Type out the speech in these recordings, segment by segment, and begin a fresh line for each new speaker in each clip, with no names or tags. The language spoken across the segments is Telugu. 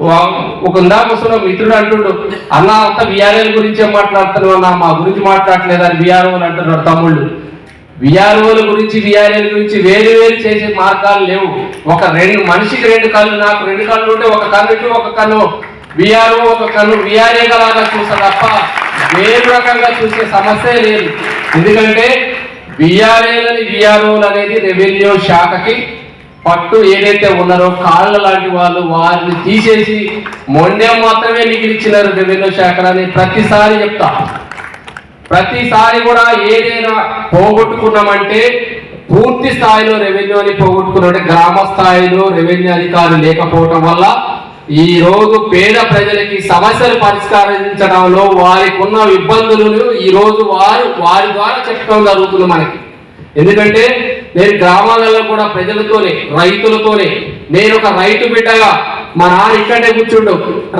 ఒక ఇందాక వస్తున్న మిత్రుడు అంటుండు అన్న అంత విఆర్ఎల్ గురించే మాట్లాడుతున్నావు అన్న? మా గురించి మాట్లాడలేదు అని విఆర్ఓ అంటున్నాడు తమ్ముళ్ళు. విఆర్ఓల గురించి విఆర్ఎల్ గురించి వేరు వేరు చేసే మార్గాలు లేవు. ఒక రెండు మనిషికి రెండు కళ్ళు నాకు రెండు కళ్ళు ఉంటే ఒక కన్ను ఒక కన్ను. విఆర్ఓ ఒక కన్ను విఆర్ఏ లాగా చూస్తా తప్ప వేరు రకంగా చూసే సమస్య లేదు. ఎందుకంటే విఆర్ఏలని విఆర్ఓలు అనేది రెవెన్యూ శాఖకి పట్టు ఏదైతే ఉన్నారో కాళ్ళ లాంటి వాళ్ళు వారిని తీసేసి మొండెం మాత్రమే మిగిలిచ్చినారు రెవెన్యూ శాఖలని. ప్రతిసారి చెప్తా. ప్రతిసారి కూడా ఏదైనా పోగొట్టుకున్నామంటే పూర్తి స్థాయిలో రెవెన్యూ అని గ్రామ స్థాయిలో రెవెన్యూ అధికారులు లేకపోవటం వల్ల ఈ రోజు పేద ప్రజలకి సమస్యలు పరిష్కరించడంలో వారికి ఉన్న ఇబ్బందులను ఈ రోజు వారు వారి ద్వారా చెప్పడం జరుగుతుంది మనకి. ఎందుకంటే నేను గ్రామాలలో కూడా ప్రజలతోనే రైతులతోనే నేను ఒక రైతు బిడ్డగా మా నాన్న ఇక్కడే కూర్చుండు.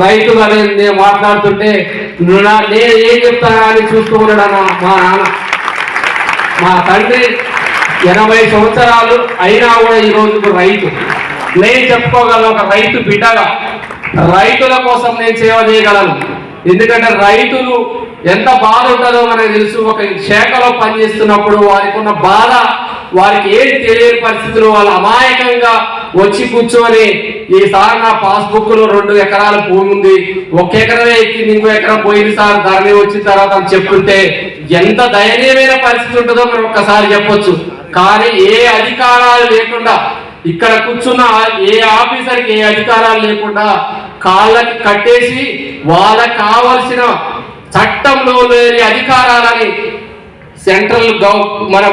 రైతు అనేది నేను మాట్లాడుతుంటే నువ్వు నా- నేను ఏం చెప్తానా అని చూస్తూ ఉన్నాడు మా నాన్న. మా తండ్రి ఎనభై సంవత్సరాలు అయినా కూడా ఈ రోజు రైతు. నేను చెప్పుకోగలను ఒక రైతు బిడ్డగా. రైతుల కోసం నేను సేవ చేయగలను. ఎందుకంటే రైతులు ఎంత బాధ ఉంటుందో మనకు తెలుసు. ఒక శాఖలో పనిచేస్తున్నప్పుడు వారికి ఉన్న బాధ వారికి ఏం తెలియని పరిస్థితులు వాళ్ళు అమాయకంగా వచ్చి కూర్చొని ఈసారి నా పాస్బుక్లో రెండు ఎకరాల భూమి ఉంది. ఒక ఎకరమే ఎక్కింది ఇంకో ఎకరం పోయింది సార్ ధరణి వచ్చిన తర్వాత అని చెప్తుంటే ఎంత దయనీయమైన పరిస్థితి ఉంటుందో మనం ఒక్కసారి చెప్పొచ్చు. కానీ ఏ అధికారాలు లేకుండా ఇక్కడ కూర్చున్న ఏ ఆఫీసర్కి ఏ అధికారాలు లేకుండా కాళ్ళకి కట్టేసి వాళ్ళకి కావలసిన చట్టంలో లేని అధికారాలని సెంట్రల్ గవ మన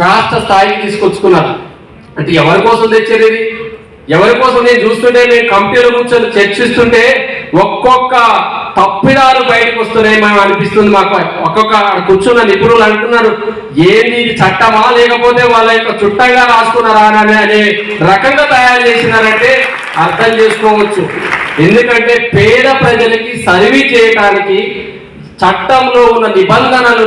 రాష్ట్ర స్థాయికి తీసుకొచ్చుకున్నారు అంటే ఎవరి కోసం తెచ్చారు ఇది ఎవరి కోసం నేను చూస్తుంటే నేను కంపెనీల కూర్చొని చర్చిస్తుంటే ఒక్కొక్క తప్పిదాలు బయటకు వస్తున్నాయి మనం అనిపిస్తుంది మాకు. ఒక్కొక్క కూర్చున్న నిపుణులు అంటున్నారు ఏంది ఇది చట్టమా? లేకపోతే వాళ్ళ యొక్క చుట్టంగా రాసుకున్నారా అని అనే రకంగా తయారు చేసినారంటే అర్థం చేసుకోవచ్చు. ఎందుకంటే పేద ప్రజలకి సర్వీస్ చేయడానికి చట్టంలో ఉన్న నిబంధనలు